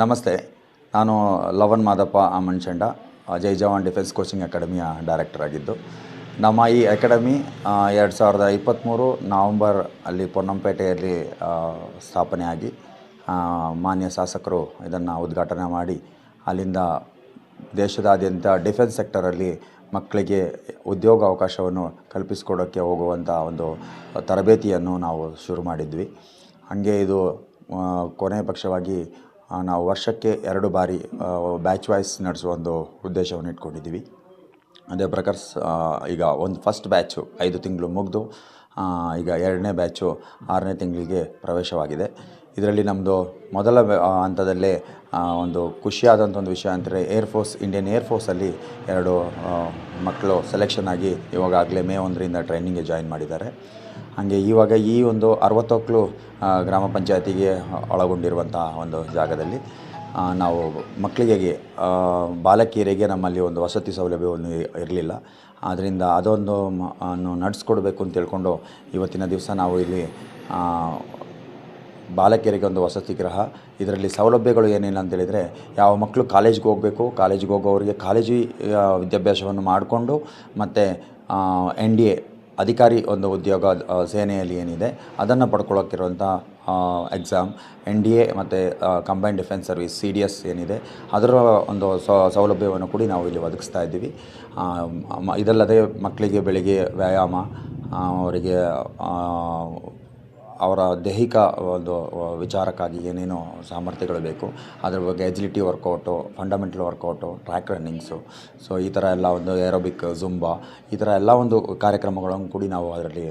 ನಮಸ್ತೆ. ನಾನು Lavan Madappa Amanchanda Jai Jawan defence coaching ಅಕಾಡೆಮಿಯ ಡೈರೆಕ್ಟರ್ ಆಗಿದ್ದು. ನಮ್ಮ ಈ ಅಕಾಡೆಮಿ ಎರಡು ಸಾವಿರದ ಇಪ್ಪತ್ತ್ಮೂರು ನವಂಬರ್ ಅಲ್ಲಿ ಪೊನ್ನಂಪೇಟೆಯಲ್ಲಿ ಸ್ಥಾಪನೆಯಾಗಿ ಮಾನ್ಯ ಶಾಸಕರು ಇದನ್ನು ಉದ್ಘಾಟನೆ ಮಾಡಿ, ಅಲ್ಲಿಂದ ದೇಶದಾದ್ಯಂತ ಡಿಫೆನ್ಸ್ ಸೆಕ್ಟರಲ್ಲಿ ಮಕ್ಕಳಿಗೆ ಉದ್ಯೋಗ ಅವಕಾಶವನ್ನು ಕಲ್ಪಿಸಿಕೊಡೋಕ್ಕೆ ಹೋಗುವಂಥ ಒಂದು ತರಬೇತಿಯನ್ನು ನಾವು ಶುರು ಮಾಡಿದ್ವಿ. ಹಾಗೆ ಇದು ಕೊನೆ ಪಕ್ಷವಾಗಿ ನಾವು ವರ್ಷಕ್ಕೆ ಎರಡು ಬಾರಿ ಬ್ಯಾಚ್ ವೈಸ್ ನಡೆಸುವ ಒಂದು ಉದ್ದೇಶವನ್ನು ಇಟ್ಕೊಂಡಿದ್ದೀವಿ. ಅದೇ ಪ್ರಕಾರ ಈಗ ಒಂದು ಫಸ್ಟ್ ಬ್ಯಾಚು ಐದು ತಿಂಗಳು ಮುಗಿದು ಈಗ ಎರಡನೇ ಬ್ಯಾಚು ಆರನೇ ತಿಂಗಳಿಗೆ ಪ್ರವೇಶವಾಗಿದೆ. ಇದರಲ್ಲಿ ನಮ್ಮದು ಮೊದಲ ಹಂತದಲ್ಲೇ ಒಂದು ಖುಷಿಯಾದಂಥ ಒಂದು ವಿಷಯ ಅಂದರೆ ಏರ್ಫೋರ್ಸ್ ಇಂಡಿಯನ್ ಏರ್ಫೋರ್ಸಲ್ಲಿ ಎರಡು ಮಕ್ಕಳು ಸೆಲೆಕ್ಷನ್ ಆಗಿ ಇವಾಗಾಗಲೇ ಮೇ ಒಂದರಿಂದ ಟ್ರೈನಿಂಗ್ಗೆ ಜಾಯಿನ್ ಮಾಡಿದ್ದಾರೆ. ಹಾಗೆ ಇವಾಗ ಈ ಒಂದು ಅರವತ್ತು ಮಕ್ಕಳು ಗ್ರಾಮ ಪಂಚಾಯತಿಗೆ ಒಳಗೊಂಡಿರುವಂಥ ಒಂದು ಜಾಗದಲ್ಲಿ ನಾವು ಮಕ್ಕಳಿಗೆ ಬಾಲಕಿಯರಿಗೆ ನಮ್ಮಲ್ಲಿ ಒಂದು ವಸತಿ ಸೌಲಭ್ಯವನ್ನು ಇರಲಿಲ್ಲ. ಆದ್ದರಿಂದ ಅದೊಂದು ಅನ್ನು ನಡೆಸ್ಕೊಡ್ಬೇಕು ಅಂತ ತಿಳ್ಕೊಂಡು ಇವತ್ತಿನ ದಿವಸ ನಾವು ಇಲ್ಲಿ ಬಾಲಕಿಯರಿಗೆ ಒಂದು ವಸತಿ ಗೃಹ, ಇದರಲ್ಲಿ ಸೌಲಭ್ಯಗಳು ಏನಿಲ್ಲ ಅಂತೇಳಿದರೆ ಯಾವ ಮಕ್ಕಳು ಕಾಲೇಜ್ಗೆ ಹೋಗಬೇಕು, ಕಾಲೇಜ್ಗೆ ಹೋಗೋವರಿಗೆ ಕಾಲೇಜಿ ವಿದ್ಯಾಭ್ಯಾಸವನ್ನು ಮಾಡಿಕೊಂಡು ಮತ್ತು ಎನ್ ಡಿ ಎ ಅಧಿಕಾರಿ ಒಂದು ಉದ್ಯೋಗ ಸೇನೆಯಲ್ಲಿ ಏನಿದೆ, ಅದನ್ನು ಪಡ್ಕೊಳ್ಳೋಕ್ಕಿರುವಂಥ ಎಕ್ಸಾಮ್ ಎನ್ ಡಿ ಎ ಮತ್ತು combine defence service C D S ಏನಿದೆ, ಅದರ ಒಂದು ಸೌಲಭ್ಯವನ್ನು ಕೂಡ ನಾವು ಇಲ್ಲಿ ಒದಗಿಸ್ತಾ ಇದ್ದೀವಿ. ಇದಲ್ಲದೆ ಮಕ್ಕಳಿಗೆ ಬೆಳಿಗ್ಗೆ ವ್ಯಾಯಾಮ ಅವರಿಗೆ ಅವರ ದೈಹಿಕ ಒಂದು ವಿಚಾರಕ್ಕಾಗಿ ಏನೇನು ಸಾಮರ್ಥ್ಯಗಳು ಬೇಕು, ಅದ್ರ ಬಗ್ಗೆ agility workout fundamental workout track runnings so ಈ ಥರ ಎಲ್ಲ ಒಂದು ಏರೋಬಿಕ್ ಜುಂಬಾ ಈ ಥರ ಎಲ್ಲ ಒಂದು ಕಾರ್ಯಕ್ರಮಗಳನ್ನು ಕೂಡಿ ನಾವು ಅದರಲ್ಲಿ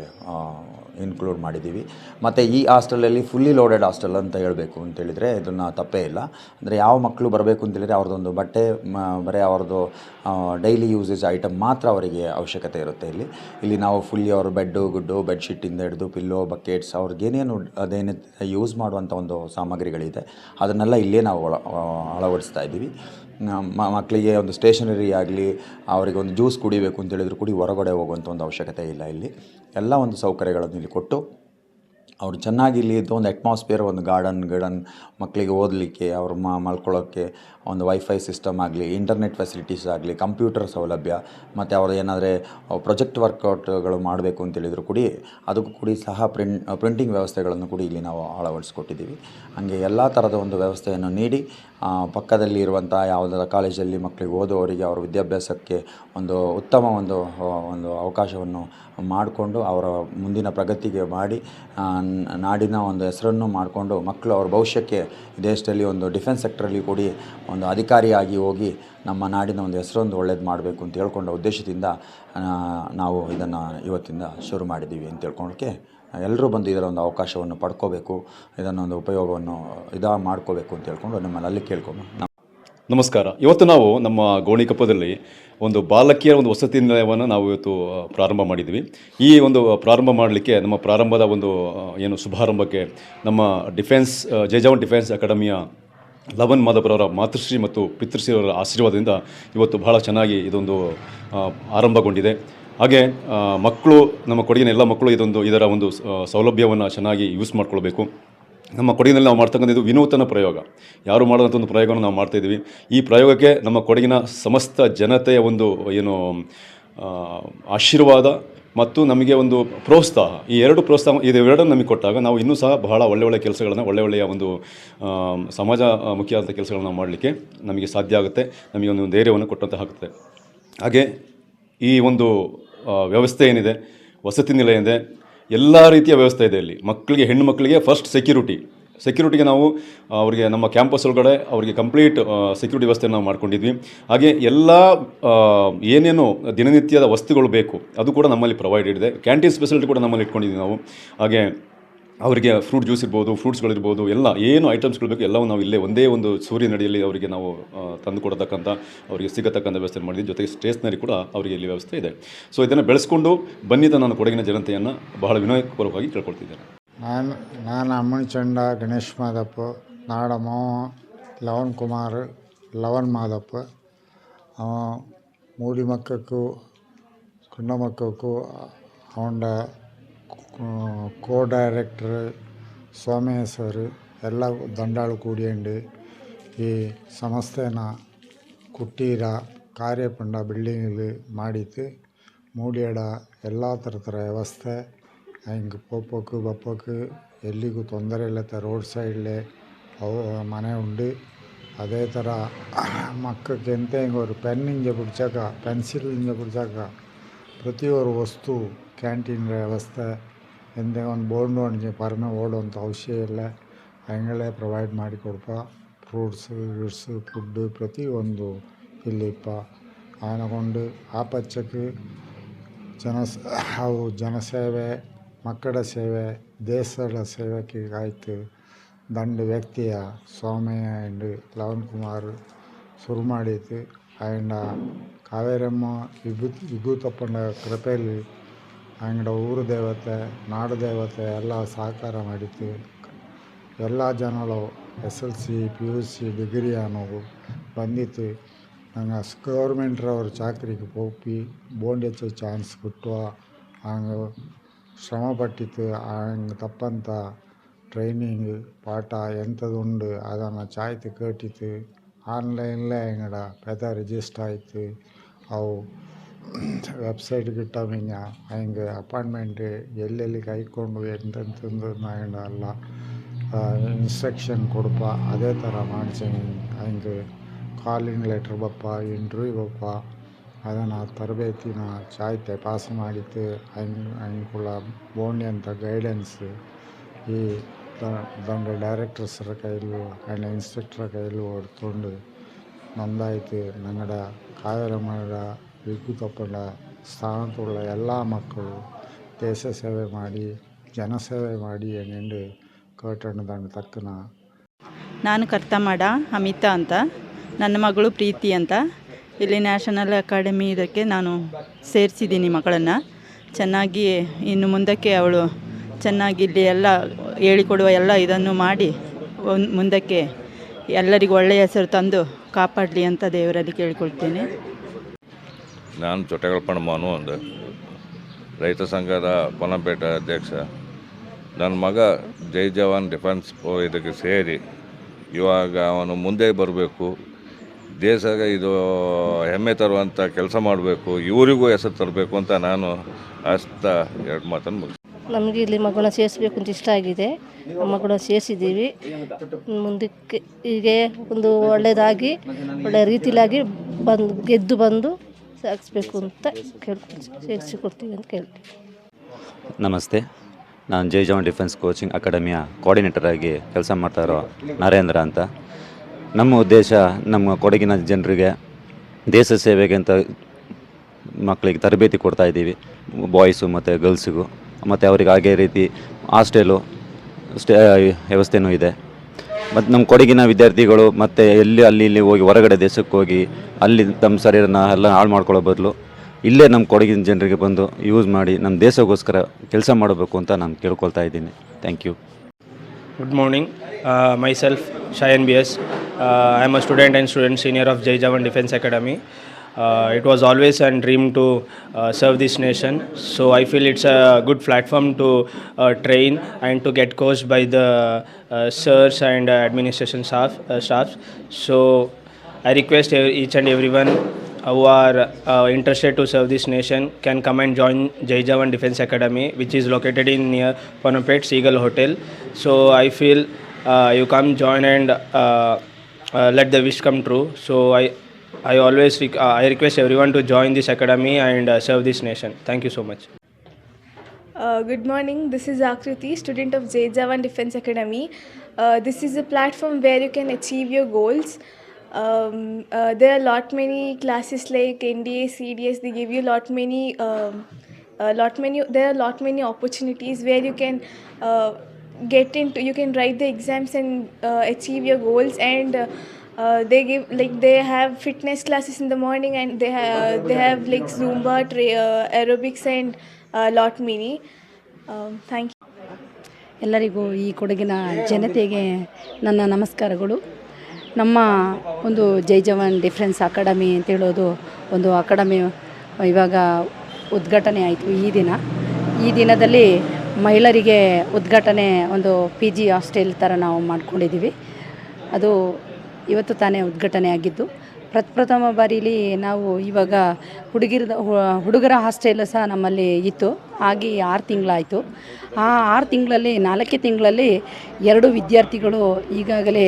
ಇನ್ಕ್ಲೂಡ್ ಮಾಡಿದ್ದೀವಿ. ಮತ್ತು ಈ ಹಾಸ್ಟೆಲಲ್ಲಿ ಫುಲ್ಲಿ ಲೋಡೆಡ್ ಹಾಸ್ಟೆಲ್ ಅಂತ ಹೇಳಬೇಕು ಅಂತೇಳಿದರೆ ಇದನ್ನು ತಪ್ಪೇ ಇಲ್ಲ. ಅಂದರೆ ಯಾವ ಮಕ್ಕಳು ಬರಬೇಕು ಅಂತೇಳಿದರೆ ಅವ್ರದ್ದೊಂದು ಬಟ್ಟೆ ಬರೀ ಅವ್ರದ್ದು ಡೈಲಿ ಯೂಸೇಜ್ ಐಟಮ್ ಮಾತ್ರ ಅವರಿಗೆ ಅವಶ್ಯಕತೆ ಇರುತ್ತೆ ಇಲ್ಲಿ. ಇಲ್ಲಿ ನಾವು ಫುಲ್ಲಿ ಅವ್ರ ಬೆಡ್ಡು ಗುಡ್ಡು ಬೆಡ್ಶೀಟಿಂದ ಹಿಡಿದು ಪಿಲ್ಲೋ ಬಕೆಟ್ಸ್ ಅವ್ರಿಗೇನೇನು ಅದೇನು ಯೂಸ್ ಮಾಡುವಂಥ ಒಂದು ಸಾಮಗ್ರಿಗಳಿದೆ, ಅದನ್ನೆಲ್ಲ ಇಲ್ಲೇ ನಾವು ಅಳವಡಿಸ್ತಾ ಇದ್ದೀವಿ. ಮಕ್ಕಳಿಗೆ ಒಂದು ಸ್ಟೇಷನರಿ ಆಗಲಿ, ಅವರಿಗೆ ಒಂದು ಜ್ಯೂಸ್ ಕುಡಿಬೇಕು ಅಂತ ಹೇಳಿದ್ರು ಕುಡಿ, ಹೊರಗಡೆ ಹೋಗುವಂಥ ಒಂದು ಅವಶ್ಯಕತೆ ಇಲ್ಲ ಇಲ್ಲಿ. ಎಲ್ಲ ಒಂದು ಸೌಕರ್ಯಗಳನ್ನು ಇಲ್ಲಿ ಕೊಟ್ಟು, ಅವರು ಚೆನ್ನಾಗಿ ಇಲ್ಲಿ ಇದ್ದು ಒಂದು ಅಟ್ಮಾಸ್ಫಿಯರ್ ಒಂದು ಗಾರ್ಡನ್ ಗಿಡನ್ ಮಕ್ಕಳಿಗೆ ಓದಲಿಕ್ಕೆ, ಅವರು ಮಲ್ಕೊಳ್ಳೋಕ್ಕೆ, ಒಂದು ವೈಫೈ ಸಿಸ್ಟಮ್ ಆಗಲಿ ಇಂಟರ್ನೆಟ್ ಫೆಸಿಲಿಟೀಸ್ ಆಗಲಿ ಕಂಪ್ಯೂಟರ್ ಸೌಲಭ್ಯ, ಮತ್ತು ಅವರು ಏನಾದರೆ ಪ್ರೊಜೆಕ್ಟ್ ವರ್ಕೌಟ್ಗಳು ಮಾಡಬೇಕು ಅಂತೇಳಿದ್ರು ಕೂಡಿ, ಅದಕ್ಕೂ ಕೂಡಿ ಸಹ ಪ್ರಿಂಟ್ ಪ್ರಿಂಟಿಂಗ್ ವ್ಯವಸ್ಥೆಗಳನ್ನು ಕೂಡ ಇಲ್ಲಿ ನಾವು ಅಳವಡಿಸ್ಕೊಟ್ಟಿದ್ದೀವಿ. ಹಾಗೆ ಎಲ್ಲ ಥರದ ಒಂದು ವ್ಯವಸ್ಥೆಯನ್ನು ನೀಡಿ ಪಕ್ಕದಲ್ಲಿ ಇರುವಂಥ ಯಾವುದಾರ ಕಾಲೇಜಲ್ಲಿ ಮಕ್ಕಳಿಗೆ ಓದುವವರಿಗೆ ಅವರ ವಿದ್ಯಾಭ್ಯಾಸಕ್ಕೆ ಒಂದು ಉತ್ತಮ ಒಂದು ಒಂದು ಅವಕಾಶವನ್ನು ಮಾಡಿಕೊಂಡು ಅವರ ಮುಂದಿನ ಪ್ರಗತಿಗೆ ಮಾಡಿ ನಾಡಿನ ಒಂದು ಹೆಸರನ್ನು ಮಾಡಿಕೊಂಡು ಮಕ್ಕಳು ಅವ್ರ ಭವಿಷ್ಯಕ್ಕೆ ದೇಶದಲ್ಲಿ ಒಂದು ಡಿಫೆನ್ಸ್ ಸೆಕ್ಟ್ರಲ್ಲಿ ಕೂಡಿ ಒಂದು ಅಧಿಕಾರಿಯಾಗಿ ಹೋಗಿ ನಮ್ಮ ನಾಡಿನ ಒಂದು ಹೆಸರೊಂದು ಒಳ್ಳೇದು ಮಾಡಬೇಕು ಅಂತ ಹೇಳ್ಕೊಂಡ ಉದ್ದೇಶದಿಂದ ನಾವು ಇದನ್ನು ಇವತ್ತಿಂದ ಶುರು ಮಾಡಿದ್ದೀವಿ ಅಂತ ತಿಳ್ಕೊಳ್ಳೋಕ್ಕೆ ಎಲ್ಲರೂ ಬಂದು ಇದರ ಒಂದು ಅವಕಾಶವನ್ನು ಪಡ್ಕೋಬೇಕು ಇದನ್ನೊಂದು ಉಪಯೋಗವನ್ನು ಇದಾ ಮಾಡ್ಕೋಬೇಕು ಅಂತ ಹೇಳ್ಕೊಂಡು ನಿಮ್ಮಲ್ಲಿ ಅಲ್ಲಿ ಕೇಳ್ಕೊಂಡು ನಮಸ್ಕಾರ. ಇವತ್ತು ನಾವು ನಮ್ಮ ಗೋಣಿಕಪ್ಪದಲ್ಲಿ ಒಂದು ಬಾಲಕಿಯ ಒಂದು ವಸತಿ ನಿಲಯವನ್ನು ನಾವು ಇವತ್ತು ಪ್ರಾರಂಭ ಮಾಡಿದ್ವಿ. ಈ ಒಂದು ಪ್ರಾರಂಭ ಮಾಡಲಿಕ್ಕೆ ನಮ್ಮ ಪ್ರಾರಂಭದ ಒಂದು ಏನು ಶುಭಾರಂಭಕ್ಕೆ ನಮ್ಮ ಡಿಫೆನ್ಸ್ ಆ, ಜಯಜವಾನ್ ಡಿಫೆನ್ಸ್ ಅಕಾಡೆಮಿಯ ಲವನ್ ಮಾಧವರವರ ಮಾತೃಶ್ರೀ ಮತ್ತು ಪಿತೃಶ್ರೀ ಅವರ ಆಶೀರ್ವಾದದಿಂದ ಇವತ್ತು ಬಹಳ ಚೆನ್ನಾಗಿ ಇದೊಂದು ಆರಂಭಗೊಂಡಿದೆ. ಹಾಗೆ ಮಕ್ಕಳು, ನಮ್ಮ ಕೊಡಗಿನ ಎಲ್ಲ ಮಕ್ಕಳು ಇದೊಂದು, ಇದರ ಒಂದು ಸೌಲಭ್ಯವನ್ನು ಚೆನ್ನಾಗಿ ಯೂಸ್ ಮಾಡ್ಕೊಳ್ಬೇಕು. ನಮ್ಮ ಕೊಡಗಿನಲ್ಲಿ ನಾವು ಮಾಡ್ತಕ್ಕಂಥ ಇದು ವಿನೂತನ ಪ್ರಯೋಗ. ಯಾರು ಮಾಡೋದಂಥ ಒಂದು ಪ್ರಯೋಗವನ್ನು ನಾವು ಮಾಡ್ತಾಯಿದ್ದೀವಿ ಈ ಪ್ರಯೋಗಕ್ಕೆ ನಮ್ಮ ಕೊಡಗಿನ ಸಮಸ್ತ ಜನತೆಯ ಒಂದು, ಏನು ಆಶೀರ್ವಾದ ಮತ್ತು ನಮಗೆ ಒಂದು ಪ್ರೋತ್ಸಾಹ. ಈ ಎರಡು ಪ್ರೋತ್ಸಾಹ ಇದೆರಡನ್ನು ನಮಗೆ ಕೊಟ್ಟಾಗ ನಾವು ಇನ್ನೂ ಸಹ ಬಹಳ ಒಳ್ಳೆ ಒಳ್ಳೆಯ ಕೆಲಸಗಳನ್ನು, ಒಳ್ಳೆ ಒಳ್ಳೆಯ ಒಂದು ಸಮಾಜ ಮುಖ್ಯವಾದಂಥ ಕೆಲಸಗಳನ್ನು ಮಾಡಲಿಕ್ಕೆ ನಮಗೆ ಸಾಧ್ಯ ಆಗುತ್ತೆ. ನಮಗೆ ಒಂದು ಧೈರ್ಯವನ್ನು ಕೊಟ್ಟಂತೆ ಆಗುತ್ತೆ. ಹಾಗೆ ಈ ಒಂದು ವ್ಯವಸ್ಥೆ ಏನಿದೆ, ವಸತಿ ನಿಲಯ ಇದೆ, ಎಲ್ಲ ರೀತಿಯ ವ್ಯವಸ್ಥೆ ಇದೆ ಇಲ್ಲಿ. ಮಕ್ಕಳಿಗೆ, ಹೆಣ್ಣು ಮಕ್ಕಳಿಗೆ ಫಸ್ಟ್ ಸೆಕ್ಯೂರಿಟಿ ಸೆಕ್ಯೂರಿಟಿಗೆ ನಾವು, ಅವರಿಗೆ ನಮ್ಮ ಕ್ಯಾಂಪಸ್ ಒಳಗಡೆ ಅವರಿಗೆ ಕಂಪ್ಲೀಟ್ ಸೆಕ್ಯೂರಿಟಿ ವ್ಯವಸ್ಥೆ ನಾವು ಮಾಡ್ಕೊಂಡಿದ್ವಿ. ಹಾಗೆ ಎಲ್ಲ ಏನೇನು ದಿನನಿತ್ಯದ ವಸ್ತುಗಳು ಬೇಕು, ಅದು ಕೂಡ ನಮ್ಮಲ್ಲಿ ಪ್ರೊವೈಡ್ ಇದೆ. ಕ್ಯಾಂಟೀನ್ ಫೆಸಿಲಿಟಿ ಕೂಡ ನಮ್ಮಲ್ಲಿ ಇಟ್ಕೊಂಡಿದ್ವಿ ನಾವು. ಹಾಗೆ ಅವರಿಗೆ ಫ್ರೂಟ್ ಜ್ಯೂಸ್ ಇರ್ಬೋದು ಫ್ರೂಟ್ಸ್ಗಳಿರ್ಬೋದು ಎಲ್ಲ ಏನು ಐಟಮ್ಸ್ಗಳು ಬೇಕು ಎಲ್ಲವೂ ನಾವು ಇಲ್ಲೇ ಒಂದೇ ಒಂದು ಸೂರ್ಯನಡಿಯಲ್ಲಿ ಅವರಿಗೆ ನಾವು ತಂದು ಕೊಡತಕ್ಕಂಥ, ಅವರಿಗೆ ಸಿಗತಕ್ಕಂಥ ವ್ಯವಸ್ಥೆ ಮಾಡಿದ್ದೀವಿ ಜೊತೆಗೆ ಸ್ಟೇಷನರಿ ಕೂಡ ಅವರಿಗೆ ಇಲ್ಲಿ ವ್ಯವಸ್ಥೆ ಇದೆ. ಸೊ ಇದನ್ನು ಬೆಳೆಸ್ಕೊಂಡು ಬನ್ನಿದ ನಾನು ಕೊಡಗಿನ ಜನತೆಯನ್ನು ಬಹಳ ವಿನಯಪೂರ್ವಕವಾಗಿ ಕೇಳ್ಕೊಳ್ತಿದ್ದೇನೆ. ನಾನು ನಾನು ಅಮ್ಮನಚಂಡ ಗಣೇಶ್ ಮಾದಪ್ಪ ನಾಡ ಮಾವ ಲವನ್ ಕುಮಾರ್, ಲವನ್ ಮಾದಪ್ಪ ಮೂಡಿ ಮಕ್ಕಕ್ಕೂ ಕುಂಡ ಮಕ್ಕಕ್ಕೂ ಕೋ ഡയറക്ടർ ಸೋಮಯ್ಯ ಸರ್ ಎಲ್ಲ ದಂಡಾಳು ಕೂಡಿಕೊಂಡು ಈ ಸಂಸ್ಥೆನ ಕುಟೀರ, ಕಾರ್ಯಪಂಡ ಬಿಲ್ಡಿಂಗಿൽ ಮಾಡಿತ್ತು ಮೂಡಿಯಡ ಎಲ್ಲ ಥರದ ವ್ಯವಸ್ಥೆ. ಹಿಂಗೆ ಪೊಪ್ಪಕ್ಕೆ ಬಪ್ಪಕ್ಕೆ ಎಲ್ಲಿಗೂ ತೊಂದರೆ ಇಲ್ಲತ್ತ ರೋಡ್ ಸೈಡ್ಲೆ ಅವು ಮನೆ ಉಂಡು. ಅದೇ ಥರ ಮಕ್ಕಕ್ಕೆ ಎಂತ ಹಿಂಗೆ ಅವರು ಪೆನ್ನಿಂಜ ಬಿಡ್ಚಾಕ ಪೆನ್ಸಿಲ್ ಹಿಂಗೆ ಬಿಡ್ಚಾಕ ಪ್ರತಿಯೊಂದು ವಸ್ತು ಕ್ಯಾಂಟೀನ್ ವ್ಯವಸ್ಥೆ. ಎಂದೇ ಒಂದು ಬೋರ್ಡ್ ಒಣಗಿ ಪರಮೆ ಓಡುವಂಥ ಅವಶ್ಯ ಇಲ್ಲ ಹಂಗೆಲ್ಲ ಪ್ರೊವೈಡ್ ಮಾಡಿ ಕೊಡಪ್ಪ ಫ್ರೂಟ್ಸು ಗಿಡ್ಸು ಫುಡ್ಡು ಪ್ರತಿಯೊಂದು ಇಲ್ಲಿಪ್ಪ ಆನಗೊಂಡು ಆ ಪಚ್ಚಕ್ಕೆ ಜನ ಅವು ಜನಸೇವೆ ಮಕ್ಕಳ ಸೇವೆ, ದೇಶದ ಆಯ್ತು. ದಂಡ ವ್ಯಕ್ತಿಯ ಸೋಮಯ್ಯ ಆ್ಯಂಡ್ ಲವನ್ ಕುಮಾರ್ ಶುರು ಮಾಡಿತ್ತು ಆ್ಯಂಡ್ ಕಾವೇರಮ್ಮ ವಿಭೂ ವಿಭೂತಪ್ಪನ ಕೃಪೆಯಲ್ಲಿ ಆ್ಯಂಡ್ ಊರು ದೇವತೆ, ನಾಡು ದೇವತೆ ಎಲ್ಲ ಸಹಕಾರ ಮಾಡಿತ್ತು ಎಲ್ಲ ಜನಗಳು S L C, P U C, degree ಅನ್ನೋವು ಬಂದಿತ್ತು. ನಂಗೆ ಗೌರ್ಮೆಂಟ್ರವ್ರ ಚಾಕ್ರಿಗೆ ಹೋಗಿ ಬೋಂಡ್ ಹೆಚ್ಚು ಚಾನ್ಸ್ ಕೊಟ್ಟು ಹಂಗೆ ಶ್ರಮ ಪಟ್ಟಿತ್ತು. ಹಂಗೆ ತಪ್ಪಂತ ಟ್ರೈನಿಂಗ್, ಪಾಠ ಎಂಥದ್ದುಂಡು ಅದನ್ನು ಚಾಯ್ತು ಕೇಟಿತ್ತು ಆನ್ಲೈನ್ಲೇ ಎಂಗಡ ಪೆದ ರಿಜಿಸ್ಟರ್ ಆಯಿತು. ಅವು ವೆಬ್ಸೈಟ್ ಗಿಟ್ಟವಿಂಗ ಹಿಂಗೆ ಅಪಾಯಿಂಟ್ಮೆಂಟ್ ಎಲ್ಲೆಲ್ಲಿ ಕೈಕೊಂಡು ಎಂತಂತಂದು ನಾನು ಅಲ್ಲ ಇನ್ಸ್ಟ್ರಕ್ಷನ್ ಕೊಡಪ್ಪ, ಅದೇ ಥರ ಮಾಡ್ಸೀನಿ, ಹಿಂಗೆ ಕಾಲಿಂಗ್ ಲೆಟ್ರ್ ಬಪ್ಪ ಇಂಟ್ರ್ವ್ಯೂ ಬಪ್ಪ, ಅದನ್ನು ತರಬೇತಿನ ಚಾಯ್ತೆ ಪಾಸ್ ಮಾಡಿತ್ತು ಹಂಗೆ ಹಂಗುಳ ಬೋಣಿ ಅಂತ ಗೈಡೆನ್ಸ್ ಈ ದಂಡ ಡೈರೆಕ್ಟರ್ಸ್ರ ಕೈಲೂ ಆ್ಯಂಡ್ ಇನ್ಸ್ಪೆಕ್ಟ್ರ ಕೈಲೂ ಹೊಡ್ಕೊಂಡು, ನೊಂದಾಯ್ತು ನಂಗಡ ಬೇಕು ತಪ್ಪಲ್ಲ ಎಲ್ಲ ಮಕ್ಕಳು ದೇಶ ಸೇವೆ ಮಾಡಿ, ಜನ ಜನಸೇವೆ ಮಾಡಿ ಎಂದು ಕಟ್ಟಣದ ತಕ್ಕನ ನಾನು ಕರ್ತಮಾಡ ಅಮಿತಾ ಅಂತ, ನನ್ನ ಮಗಳು ಪ್ರೀತಿ ಅಂತ, ಇಲ್ಲಿ ನ್ಯಾಷನಲ್ ಅಕಾಡೆಮಿ ಇದಕ್ಕೆ ನಾನು ಸೇರಿಸಿದ್ದೀನಿ ಮಗಳನ್ನು. ಚೆನ್ನಾಗಿ ಇನ್ನು ಮುಂದಕ್ಕೆ ಅವಳು ಚೆನ್ನಾಗಿ ಇಲ್ಲಿ ಎಲ್ಲ ಹೇಳಿಕೊಡುವ ಎಲ್ಲ ಇದನ್ನು ಮಾಡಿ ಮುಂದಕ್ಕೆ ಎಲ್ಲರಿಗೂ ಒಳ್ಳೆಯ ಹೆಸರು ತಂದು ಕಾಪಾಡಲಿ ಅಂತ ದೇವರಲ್ಲಿ ಕೇಳಿಕೊಳ್ತೀನಿ. ನಾನು ಚೊಟ್ಟೆಗಳಪ್ಪಣ ಮಾನು ಒಂದು ರೈತ ಸಂಘದ ಪೊನ್ನಪೇಟೆ ಅಧ್ಯಕ್ಷ. ನನ್ನ ಮಗ ಜೈ ಜವಾನ್ ಡಿಫೆನ್ಸ್ ಇದಕ್ಕೆ ಸೇರಿ ಇವಾಗ ಅವನು ಮುಂದೆ ಬರಬೇಕು. ದೇಶಕ್ಕೆ ಇದು ಹೆಮ್ಮೆ ತರುವಂಥ ಕೆಲಸ ಮಾಡಬೇಕು. ಇವರಿಗೂ ಹೆಸರು ತರಬೇಕು ಅಂತ ನಾನು ಅಷ್ಟ ಎರಡು ಮಾತನ್ನು ಮುಗಿಸ್ತೀನಿ. ನಮಗೆ ಇಲ್ಲಿ ಮಗುನ ಸೇರಿಸಬೇಕು ಅಂತ ಇಷ್ಟ ಆಗಿದೆ. ಮಗುನ ಸೇರಿಸಿದ್ದೀವಿ. ಮುಂದಕ್ಕೆ ಹೀಗೆ ಒಂದು ಒಳ್ಳೆಯದಾಗಿ ಒಳ್ಳೆಯ ರೀತಿಲಾಗಿ ಬಂದು ಗೆದ್ದು ಬಂದು ಸಾಗಿಸ್ಬೇಕು ಅಂತ ಕೇಳ್ಕೊಳ್ತೀವಿ ಸೇರಿಸಿಕೊಡ್ತೀವಿ ಅಂತ ಕೇಳ್ತೀವಿ. ನಮಸ್ತೆ. ನಾನು ಜೈ ಜವಾನ್ ಡಿಫೆನ್ಸ್ ಕೋಚಿಂಗ್ ಅಕಾಡೆಮಿಯ ಕೋಆರ್ಡಿನೇಟರ್ ಆಗಿ ಕೆಲಸ ಮಾಡ್ತಾ ಇರೋ ನರೇಂದ್ರ ಅಂತ. ನಮ್ಮ ಉದ್ದೇಶ ನಮ್ಮ ಕೊಡಗಿನ ಜನರಿಗೆ ದೇಶ ಸೇವೆಗೆ ಅಂತ ಮಕ್ಕಳಿಗೆ ತರಬೇತಿ ಕೊಡ್ತಾ ಇದ್ದೀವಿ. ಬಾಯ್ಸು ಮತ್ತು ಗರ್ಲ್ಸಿಗೂ ಮತ್ತು ಅವರಿಗೆ ಹಾಗೇ ರೀತಿ ಹಾಸ್ಟೆಲು ಸ್ಟೇ ವ್ಯವಸ್ಥೆನೂ ಇದೆ. ಮತ್ತು ನಮ್ಮ ಕೊಡಗಿನ ವಿದ್ಯಾರ್ಥಿಗಳು ಮತ್ತು ಎಲ್ಲಿ ಅಲ್ಲಿ ಇಲ್ಲಿ ಹೋಗಿ ಹೊರಗಡೆ ದೇಶಕ್ಕೆ ಹೋಗಿ ಅಲ್ಲಿ ತಮ್ಮ ಶರೀರನ ಎಲ್ಲ ಹಾಳು ಮಾಡ್ಕೊಳ್ಳೋ ಬದಲು ಇಲ್ಲೇ ನಮ್ಮ ಕೊಡಗಿನ ಜನರಿಗೆ ಬಂದು ಯೂಸ್ ಮಾಡಿ ನಮ್ಮ ದೇಶಕ್ಕೋಸ್ಕರ ಕೆಲಸ ಮಾಡಬೇಕು ಅಂತ ನಾನು ಕೇಳ್ಕೊಳ್ತಾ ಇದ್ದೀನಿ. Thank you good morning myself Shayan B S I am a student and student senior of Jai Jawan defence Academy. Uh, it was always a dream to uh, serve this nation. So I feel it's a good platform to uh, train and to get coached by the uh, sirs and uh, administration staff. Uh, staffs. So I request each and everyone who are uh, interested to serve this nation can come and join Jai Jawan Defense Academy, which is located in near Panapet Seagull Hotel. So I feel uh, you come join and uh, uh, let the wish come true. So I, I always rec- uh, I request everyone to join this academy and uh, serve this nation. Thank you so much. Uh, good morning. This is Akriti, student of Jawan Defense Academy. Uh, this is a platform where you can achieve your goals. Um, uh, there are lot many classes like NDA, CDS. They give you lot many, um, uh, lot many. There are lot many opportunities where you can uh, get into you can write the exams and uh, achieve your goals and they give like they have fitness classes in the morning and they have they have like zumba tra- uh, aerobics and uh, lot mini um, thank you ಎಲ್ಲರಿಗೂ ಈ ಕೊಡಗಿನ ಜನತೆಗೆ ನನ್ನ ನಮಸ್ಕಾರಗಳು ನಮ್ಮ ಒಂದು ಜೈ ಜವಾನ್ difference academy ಅಂತ ಹೇಳೋದು ಒಂದು ಅಕಾಡೆಮಿ ಇವಾಗ ಉದ್ಘಾಟನೆ ಆಯಿತು ಈ ದಿನ ಈ ದಿನದಲ್ಲಿ ಮಹಿಳೆಯರಿಗೆ ಉದ್ಘಾಟನೆ ಒಂದು ಪಿ ಜಿ ಹಾಸ್ಟೆಲ್ ಥರ ನಾವು ಮಾಡ್ಕೊಂಡಿದ್ದೀವಿ ಅದು ಇವತ್ತು ತಾನೇ ಉದ್ಘಾಟನೆ ಆಗಿದ್ದು ಪ್ರಪ್ರಥಮ ಬಾರೀಲಿ ನಾವು ಇವಾಗ ಹುಡುಗಿರದ ಹುಡುಗರ ಹಾಸ್ಟೆಲ್ ಸಹ ನಮ್ಮಲ್ಲಿ ಇತ್ತು. ಆಗಿ ಆರು ತಿಂಗಳಾಯಿತು. ಆ ಆರು ತಿಂಗಳಲ್ಲಿ, ನಾಲ್ಕೇ ತಿಂಗಳಲ್ಲಿ ಎರಡು ವಿದ್ಯಾರ್ಥಿಗಳು ಈಗಾಗಲೇ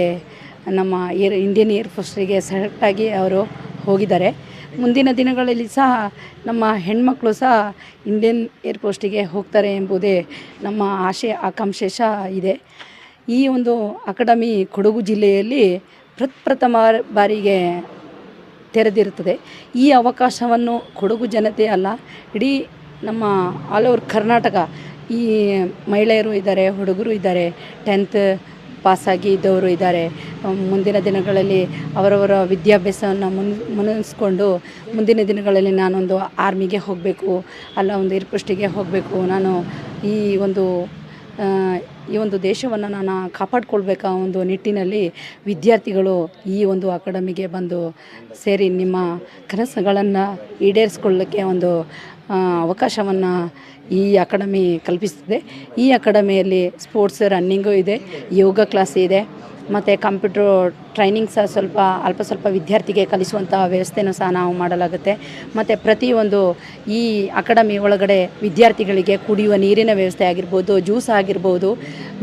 ನಮ್ಮ ಏರ್, ಇಂಡಿಯನ್ ಏರ್ ಸೆಲೆಕ್ಟ್ ಸೆಲೆಕ್ಟಾಗಿ ಅವರು ಹೋಗಿದ್ದಾರೆ. ಮುಂದಿನ ದಿನಗಳಲ್ಲಿ ಸಹ ನಮ್ಮ ಹೆಣ್ಮಕ್ಕಳು ಸಹ ಇಂಡಿಯನ್ ಏರ್ ಪೋಸ್ಟಿಗೆ ಹೋಗ್ತಾರೆ ಎಂಬುದೇ ನಮ್ಮ ಆಶೆ, ಆಕಾಂಕ್ಷೆ ಸಹ ಇದೆ. ಈ ಒಂದು ಅಕಾಡೆಮಿ ಕೊಡಗು ಜಿಲ್ಲೆಯಲ್ಲಿ ಪ್ರಪ್ರಥಮ ಬಾರಿಗೆ ತೆರೆದಿರುತ್ತದೆ. ಈ ಅವಕಾಶವನ್ನು ಕೊಡಗು ಜನತೆ ಅಲ್ಲ, ಇಡೀ ನಮ್ಮ ಆಲ್ ಓವರ್ ಕರ್ನಾಟಕ ಈ ಮಹಿಳೆಯರು ಇದ್ದಾರೆ, ಹುಡುಗರು ಇದ್ದಾರೆ, ಟೆಂತ್ ಪಾಸಾಗಿ ಇದ್ದವರು ಇದ್ದಾರೆ. ಮುಂದಿನ ದಿನಗಳಲ್ಲಿ ಅವರವರ ವಿದ್ಯಾಭ್ಯಾಸವನ್ನು ಮುನ್ ಮುನಿಸ್ಕೊಂಡು ಮುಂದಿನ ದಿನಗಳಲ್ಲಿ ನಾನೊಂದು ಆರ್ಮಿಗೆ ಹೋಗಬೇಕು, ಅಲ್ಲ ಒಂದು ಏರ್ಪೋಸ್ಟಿಗೆ ಹೋಗಬೇಕು. ನಾನು ಈ ಒಂದು ಈ ಒಂದು ದೇಶವನ್ನು ನಾನು ಕಾಪಾಡಿಕೊಳ್ಬೇಕಾ ಒಂದು ನಿಟ್ಟಿನಲ್ಲಿ ವಿದ್ಯಾರ್ಥಿಗಳು ಈ ಒಂದು ಅಕಾಡೆಮಿಗೆ ಬಂದು ಸೇರಿ ನಿಮ್ಮ ಕನಸುಗಳನ್ನು ಈಡೇರಿಸ್ಕೊಳ್ಳೋಕ್ಕೆ ಒಂದು ಅವಕಾಶವನ್ನು ಈ ಅಕಾಡೆಮಿ ಕಲ್ಪಿಸ್ತಿದೆ. ಈ ಅಕಾಡೆಮಿಯಲ್ಲಿ ಸ್ಪೋರ್ಟ್ಸ್ ರನ್ನಿಂಗು ಇದೆ, ಯೋಗ ಕ್ಲಾಸ್ ಇದೆ, ಮತ್ತು ಕಂಪ್ಯೂಟ್ರು ಟ್ರೈನಿಂಗ್ ಸಹ ಸ್ವಲ್ಪ ಅಲ್ಪ ಸ್ವಲ್ಪ ವಿದ್ಯಾರ್ಥಿಗೆ ಕಲಿಸುವಂಥ ವ್ಯವಸ್ಥೆನೂ ಸಹ ನಾವು ಮಾಡಲಾಗುತ್ತೆ. ಮತ್ತು ಪ್ರತಿಯೊಂದು ಈ ಅಕಾಡೆಮಿ ಒಳಗಡೆ ವಿದ್ಯಾರ್ಥಿಗಳಿಗೆ ಕುಡಿಯುವ ನೀರಿನ ವ್ಯವಸ್ಥೆ ಆಗಿರ್ಬೋದು, ಜ್ಯೂಸ್ ಆಗಿರ್ಬೋದು,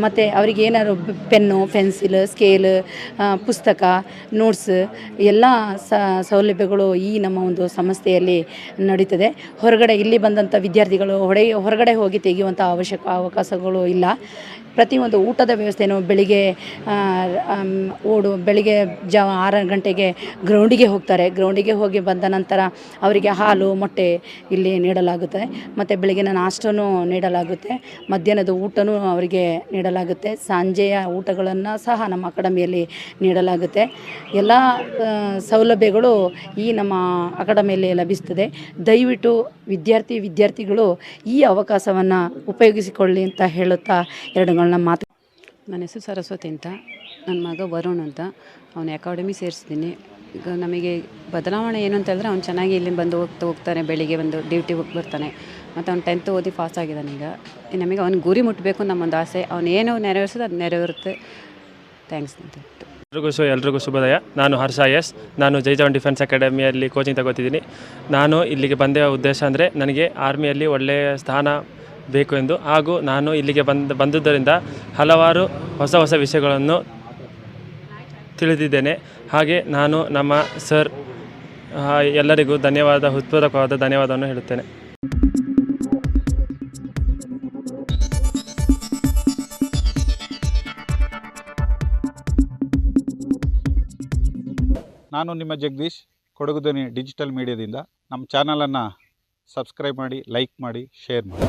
ಮತ್ತು ಅವರಿಗೆ ಏನಾದ್ರು ಪೆನ್ನು, ಪೆನ್ಸಿಲ್, ಸ್ಕೇಲ್ ಪುಸ್ತಕ, ನೋಟ್ಸ್ ಎಲ್ಲ ಸೌಲಭ್ಯಗಳು ಈ ನಮ್ಮ ಒಂದು ಸಂಸ್ಥೆಯಲ್ಲಿ ನಡೀತದೆ. ಹೊರಗಡೆ ಇಲ್ಲಿ ಬಂದಂಥ ವಿದ್ಯಾರ್ಥಿಗಳು ಹೊಡೆ, ಹೊರಗಡೆ ಹೋಗಿ ತೆಗೆಯುವಂಥ ಅವಶ್ಯಕ, ಅವಕಾಶಗಳು ಇಲ್ಲ. ಪ್ರತಿಯೊಂದು ಊಟದ ವ್ಯವಸ್ಥೆಯೂ ಬೆಳಿಗ್ಗೆ ಓಡು, ಬೆಳಿಗ್ಗೆ ಜಾವ ಆರು ಗಂಟೆಗೆ ಗ್ರೌಂಡಿಗೆ ಹೋಗ್ತಾರೆ. ಗ್ರೌಂಡಿಗೆ ಹೋಗಿ ಬಂದ ನಂತರ ಅವರಿಗೆ ಹಾಲು, ಮೊಟ್ಟೆ ಇಲ್ಲಿ ನೀಡಲಾಗುತ್ತೆ. ಮತ್ತು ಬೆಳಗಿನ ನಾಷ್ಟನೂ ನೀಡಲಾಗುತ್ತೆ. ಮಧ್ಯಾಹ್ನದ ಊಟನೂ ಅವರಿಗೆ ನೀಡಲಾಗುತ್ತೆ. ಸಂಜೆಯ ಊಟಗಳನ್ನು ಸಹ ನಮ್ಮ ಅಕಾಡೆಮಿಯಲ್ಲಿ ನೀಡಲಾಗುತ್ತೆ. ಎಲ್ಲ ಸೌಲಭ್ಯಗಳು ಈ ನಮ್ಮ ಅಕಾಡೆಮಿಯಲ್ಲಿ ಲಭಿಸ್ತದೆ. ದಯವಿಟ್ಟು ವಿದ್ಯಾರ್ಥಿ, ವಿದ್ಯಾರ್ಥಿಗಳು ಈ ಅವಕಾಶವನ್ನು ಉಪಯೋಗಿಸಿಕೊಳ್ಳಿ ಅಂತ ಹೇಳುತ್ತಾ ಎರಡುಗಳನ್ನ ಮಾತು. ನನ್ನ ಹೆಸರು ಸರಸ್ವತಿ ಅಂತ. ನನ್ನ ಮಗ ವರುಣ್ ಅಂತ. ಅವನ ಅಕಾಡೆಮಿ ಸೇರಿಸಿದ್ದೀನಿ. ಈಗ ನಮಗೆ ಬದಲಾವಣೆ ಏನು ಅಂತ ಹೇಳಿದ್ರೆ ಅವ್ನು ಚೆನ್ನಾಗಿ ಇಲ್ಲಿ ಬಂದು ಹೋಗ್ತಾ ಹೋಗ್ತಾನೆ, ಬೆಳಿಗ್ಗೆ ಬಂದು ಡ್ಯೂಟಿ ಹೋಗಿ ಬರ್ತಾನೆ. ಮತ್ತು ಅವ್ನು ಟೆಂತ್ ಓದಿ ಪಾಸ್ ಆಗಿದ್ದಾನೆ ಈಗ. ನಮಗೆ ಅವ್ನ ಗುರಿ ಮುಟ್ಟಬೇಕು ನಮ್ಮೊಂದು ಆಸೆ. ಅವ್ನು ಏನು ನೆರವೇರಿಸೋದು ಅದು ನೆರವೇರುತ್ತೆ. ಥ್ಯಾಂಕ್ಸ್ ಅಂತ ಎಲ್ರಿಗೂ ಶು, ಎಲ್ರಿಗೂ ಶುಭೋದಯ. ನಾನು ಹರ್ಷ ಎಸ್. ನಾನು ಜೈ ಜವಾನ್ ಡಿಫೆನ್ಸ್ ಅಕಾಡೆಮಿಯಲ್ಲಿ ಕೋಚಿಂಗ್ ತಗೋತಿದ್ದೀನಿ. ನಾನು ಇಲ್ಲಿಗೆ ಬಂದ ಉದ್ದೇಶ ಅಂದರೆ ನನಗೆ ಆರ್ಮಿಯಲ್ಲಿ ಒಳ್ಳೆಯ ಸ್ಥಾನ ಬೇಕು ಎಂದು. ಹಾಗೂ ನಾನು ಇಲ್ಲಿಗೆ ಬಂದ ಬಂದುದರಿಂದ ಹಲವಾರು ಹೊಸ ಹೊಸ ವಿಷಯಗಳನ್ನು ತಿಳಿದಿದ್ದೇನೆ. ಹಾಗೆ ನಾನು ನಮ್ಮ ಸರ್ ಎಲ್ಲರಿಗೂ ಧನ್ಯವಾದ ಉತ್ಪಾದಕವಾದ ಧನ್ಯವಾದವನ್ನು ಹೇಳುತ್ತೇನೆ. ನಾನು ನಿಮ್ಮ ಜಗದೀಶ್ ಕೊಡಗುದನಿ ಡಿಜಿಟಲ್ ಮೀಡಿಯಾದಿಂದ. ನಮ್ಮ ಚಾನಲನ್ನು ಸಬ್ಸ್ಕ್ರೈಬ್ ಮಾಡಿ, ಲೈಕ್ ಮಾಡಿ, ಶೇರ್ ಮಾಡಿ.